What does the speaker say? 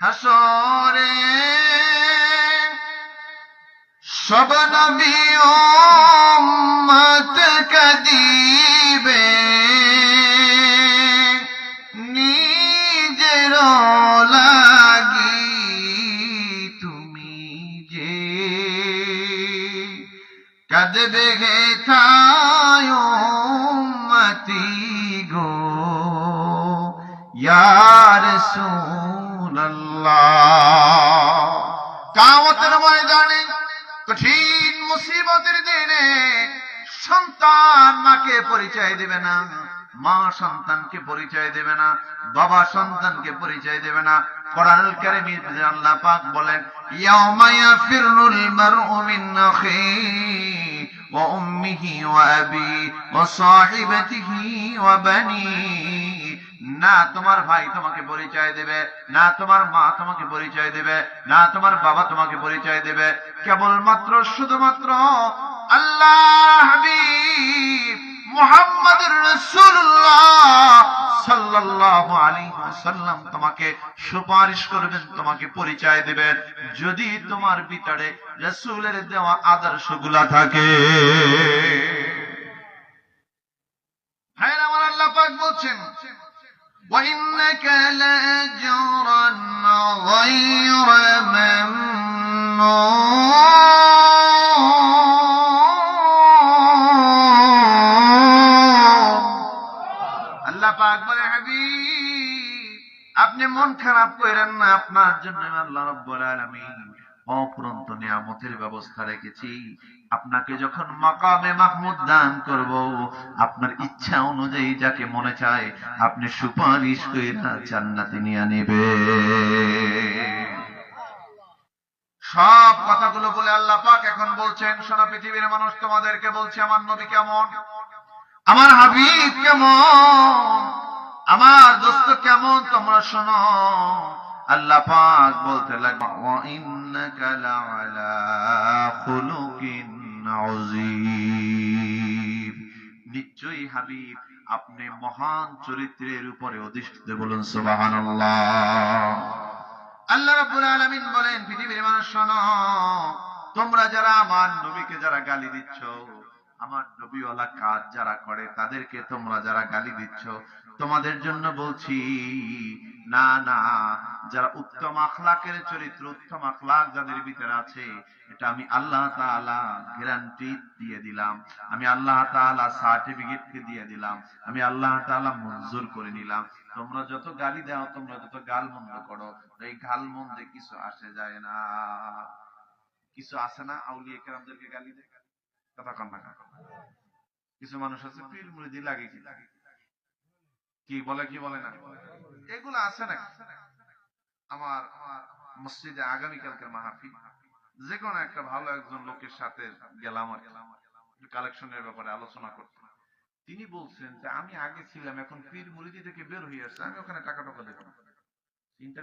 হাসরে সব নবী উম্মত কদিবে নিজের লাগি তুমি যে। কদবে হে মতি গো ইয়ার কামতের ময়দানে কঠিন মুসিবতের দিনে সন্তান মাকে পরিচয় দেবে না, মা সন্তানকে পরিচয় দেবে না, বাবা সন্তানকে পরিচয় দেবে না। বলেন না তোমার ভাই তোমাকে পরিচয় দেবে, না তোমার মা তোমাকে পরিচয় দেবে, না তোমার বাবা তোমাকে পরিচয় দেবে। কেবলমাত্র শুধুমাত্র আল্লাহ আলাইহি ওয়াসাল্লাম তোমাকে সুপারিশ করবেন, তোমাকে পরিচয় দিবেন। যদি তোমার ভিতরে রাসূলের দেওয়া আদর্শগুলা থাকে। হ্যাঁ আমার আল্লাহ পাক বলছেন وإنك لأجرا غير ممنون আল্লাহ পাক বলে হাবিব আপনি মন খারাপ করেন না আপনার জন্য আমি আল্লাহ রাব্বুল আলামিন অপুরন্ত নিয়ামতের ব্যবস্থা রেখেছি। আপনাকে যখন মাকামে মাহমুদ দান করব, আপনার ইচ্ছা অনুযায়ী যাকে মনে চায়, আপনি সুপারিশ করে জান্নাতে নিয়ে নেবে। সব কথাগুলো বলে আল্লাহ পাক এখন বলছেন সোনা পৃথিবীর মানুষ, তোমাদেরকে বলছে, আমার নবী কেমন? আমার হাবিব কেমন? আমার দোস্ত কেমন? তোমরা শোনো। আল্লাহ পাক বলতে নিশ্চয়ই হাবিব, আপনি মহান চরিত্রের উপরে অধিষ্ঠিত বলুন, সুবহানাল্লাহ। আল্লাহ রাব্বুল আলামিন বলেন, পৃথিবীর মানুষ শোনো, তোমরা যারা আমার নবীকে যারা গালি দিচ্ছ আমার নবীওয়ালা কাজ যারা করে, তাদেরকে তোমরা যারা গালি দিচ্ছ, তোমাদের জন্য বলছি, না না, যারা উত্তম আখলাকের চরিত্র, উত্তম আখলাক যাদের ভিতরে আছে, এটা আমি আল্লাহ তাআলা গ্যারান্টি দিয়ে দিলাম। আমি আল্লাহ তাআলা সার্টিফিকেট দিয়ে দিলাম। আমি আল্লাহ তাআলা মঞ্জুর করে নিলাম। তোমরা যত গালি দাও, তোমরা যত গাল মন্দ করো এই গাল মন্দে কিছু আসে যায় না। কিছু আসে না? আউলিয়া কেরামদেরকে গালি দেয়? কথা না। কিছু মানুষ আছে, পীর মুরিদি লাগে কি? কি বলে কি বলে না? এগুলো আছে না? আমার মসজিদে আগামীকালকের মাহফিল যে কোনো একটা ভালো একজন লোকের সাথে গেলাম আর কালেকশনের ব্যাপারে আলোচনা করতে। তিনি বলছেন যে, আমি আগে ছিলাম, এখন পীর মুরিদি থেকে বের হয়ে আসছে, আমি ওখানে টাকা টাকা দেবো চিন্তা